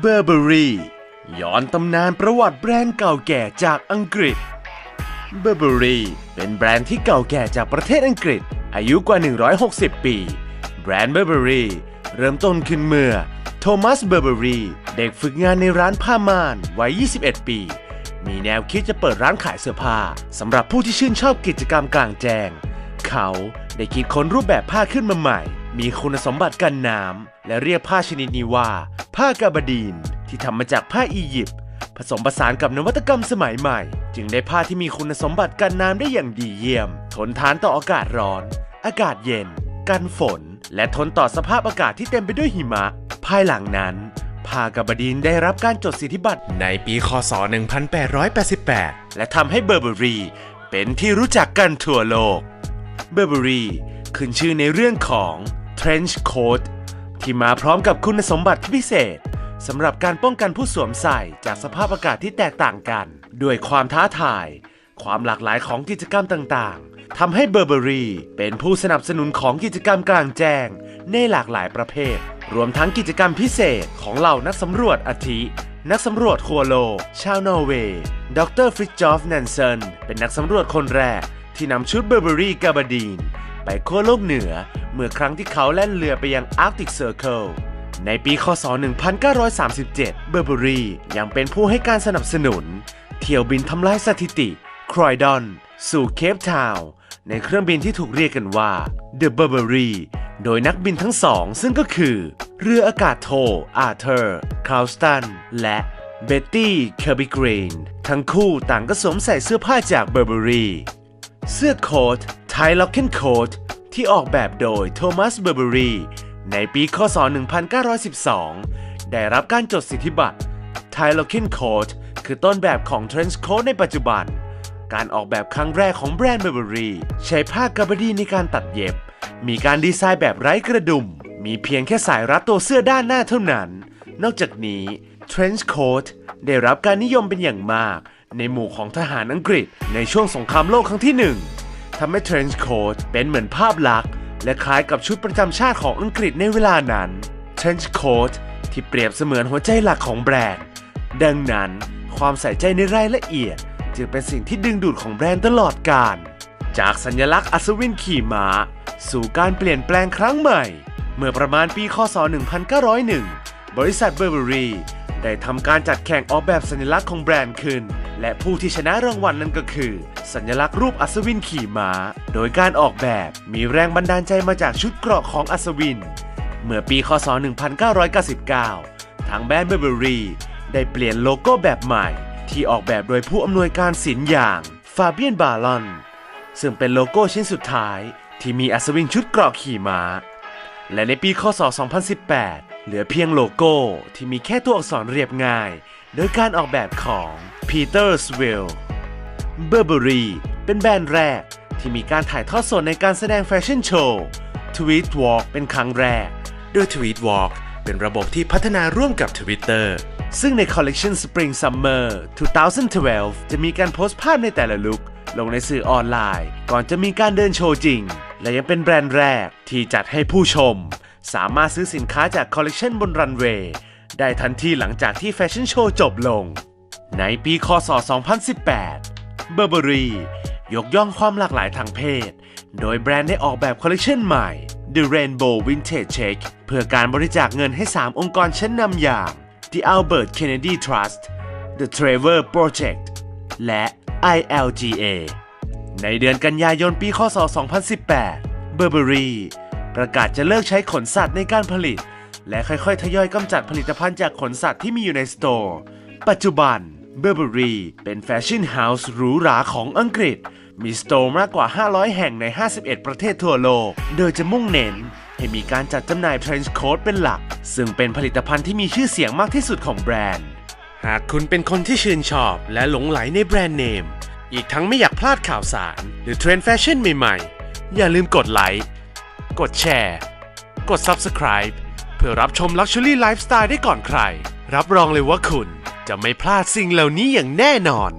เบอร์เบอรี่ย้อนตำนานประวัติแบรนด์เก่าแก่จากอังกฤษเบอร์เบอรี่เป็นแบรนด์ที่เก่าแก่จากประเทศอังกฤษ อายุกว่า 160 ปี แบรนด์เบอร์เบอรี่เริ่มต้นขึ้นเมื่อ โทมัสเบอร์เบอรี่เด็กฝึกงานในร้านผ้าม่านวัย 21 ปี มีแนวคิดจะเปิดร้านขายเสื้อผ้าสำหรับผู้ที่ชื่นชอบกิจกรรมกลางแจ้ง เขาได้คิดค้นรูปแบบผ้าขึ้นมาใหม่ มีคุณสมบัติกันน้ำและเรียกผ้าชนิดนี้ว่า ผ้ากาบาดีน ที่ทำมาจากผ้าอียิปต์ผสมผสานกับนวัตกรรมสมัยใหม่ จึงได้ผ้าที่มีคุณสมบัติกันน้ำได้อย่างดีเยี่ยม ทนทานต่ออากาศร้อน อากาศเย็น กันฝน และทนต่อสภาพอากาศที่เต็มไปด้วยหิมะ ภายหลังนั้นผ้ากาบาดีนได้รับการจดสิทธิบัตรในปีคศ 1888 และทำให้เบอร์เบอรี่เป็นที่รู้จักกันทั่วโลก เบอร์เบอรี่ขึ้นชื่อในเรื่องของ Trench Coat ที่มาพร้อมกับคุณสมบัติพิเศษสำหรับการป้องกันผู้สวมใส่จากสภาพอากาศที่แตกต่างกัน ด้วยความท้าทาย ความหลากหลายของกิจกรรมต่างๆทำให้เบอร์เบอรี่เป็นผู้สนับสนุนของกิจกรรมกลางแจ้ง ในหลากหลายประเภท รวมทั้งกิจกรรมพิเศษของเหล่านักสำรวจอาทิ นักสำรวจทั่วโลก ชาวนอร์เวย์ ดรฟริจอฟแนนเซนเป็นนักสำรวจคนแรกที่นำชุดเบอร์เบอรี่กาบาดีน ไปขั้วโลกเหนือ เมื่อครั้งที่เขาแล่นเรือไปยังอาร์กติกเซอร์เคิลในปีคศ 1937 เบอร์เบอรี่ยังเป็นผู้ให้การสนับสนุน เที่ยวบินทำลายสถิติ ครอยดอน สู่เคปทาวน์ในเครื่องบินที่ถูกเรียกกันว่า The Burberry โดยนักบินทั้งสองซึ่งก็คือ เรืออากาศโท อาร์เธอร์ คาวสตัน และเบตตี้ เคอร์บิกรีน ทั้งคู่ต่างก็สวมใส่เสื้อผ้าจากเบอร์เบอรี่เสื้อโค้ท ไทล็อกเคนโค้ทที่ออกแบบโดยโทมัสเบอร์เบอรีในปีคศ 1912 ได้รับการจดสิทธิบัตรไทล็อกเคนโค้ทคือต้นแบบของเทรนช์โค้ทในปัจจุบัน การออกแบบครั้งแรกของแบรนด์เบอร์เบอรีใช้ผ้ากาบาดีในการตัดเย็บ มีการดีไซน์แบบไร้กระดุม มีเพียงแค่สายรัดตัวเสื้อด้านหน้าเท่านั้น นอกจากนี้ Trench Coat ได้รับการนิยมเป็นอย่างมาก ในหมู่ของทหารอังกฤษในช่วงสงครามโลกครั้งที่หนึ่ง ทำให้ Trench Coat เป็นเหมือนภาพลักษณ์ และคล้ายกับชุดประจำชาติของอังกฤษในเวลานั้น Trench Coat ที่เปรียบเสมือนหัวใจหลักของแบรนด์ ดังนั้นความใส่ใจในรายละเอียด จึงเป็นสิ่งที่ดึงดูดของแบรนด์ตลอดกาลจากสัญลักษณ์อัศวินขี่ม้า สู่การเปลี่ยนแปลงครั้งใหม่ เมื่อประมาณปีคศ 1901 บริษัทเบอร์เบอรี่ได้ทำการจัดแข่งออกแบบสัญลักษณ์ของแบรนด์ขึ้น และผู้ที่ชนะรางวัลนั้นก็คือ สัญลักษณ์รูปอัศวินขี่ม้า โดยการออกแบบมีแรงบันดาลใจมาจากชุดเกราะของอัศวิน เมื่อปีคศ 1999 ทางแบรนด์เบอร์เบอรี่ได้เปลี่ยนโลโก้แบบใหม่ ที่ออกแบบโดยผู้อำนวยการศิลป์อย่างฟาเบียนบาลอนซึ่งเป็นโลโก้ชิ้นสุดท้าย ที่มีอัศวินชุดเกราะขี่ม้า และในปีคศ 2018 เหลือเพียงโลโก้ที่มีแค่ตัวอักษรเรียบง่าย โดยการออกแบบของ Peter s w i l l Burberry เป็นแบรนด์แรกที่มีการถ่ายทอดสดในการแสดงแฟชั่นโชว์ Tweet Walk เป็นครั้งแรก โดย Tweet Walk เป็นระบบที่พัฒนาร่วมกับ Twitter ซึ่งในคอลเลกชัน Spring Summer 2012 จะมีการโพสต์ภาพในแต่ละลุคลงในสื่อออนไลน์ ก่อนจะมีการเดินโชว์จริง และยังเป็นแบรนด์แรกที่จัดให้ผู้ชม สามารถซื้อสินค้าจากคอลเลกชันบนรันเวย์ ได้ทันทีหลังจากที่แฟชั่นโชว์จบลง ในปีคศ 2018 b u r b e r r y ยกย่องความหลากหลายทางเพศ โดยแบรนด์ได้ออกแบบคอลเลกชันใหม่ The Rainbow Vintage Check เพื่อการบริจาคเงินให้ 3 องค์กรชั้นนำอย่าง The Albert Kennedy Trust The Trevor Project และ ILGA ในเดือนกันยายนปีคศ 2018 Burberry ประกาศจะเลิกใช้ขนสัตว์ในการผลิต และค่อยๆ ทยอยกำจัดผลิตภัณฑ์จากขนสัตว์ที่มีอยู่ในสโตร์ปัจจุบัน Burberry เป็นแฟชั่นเฮาส์หรูหราของอังกฤษ มีสโตร์มากกว่า 500 แห่งใน 51 ประเทศทั่วโลก โดยจะมุ่งเน้นให้มีการจัดจำหน่าย Trench Coat เป็นหลัก ซึ่งเป็นผลิตภัณฑ์ที่มีชื่อเสียงมากที่สุดของแบรนด์ หากคุณเป็นคนที่ชื่นชอบและหลงไหลในแบรนด์เนม อีกทั้งไม่อยากพลาดข่าวสาร หรือเทรนด์แฟชั่นใหม่ๆ อย่าลืมกดไลค์ กดแชร์ กด Subscribe เพื่อรับชม Luxury Lifestyle ได้ก่อนใคร รับรองเลยว่าคุณจะไม่พลาดสิ่งเหล่านี้อย่างแน่นอน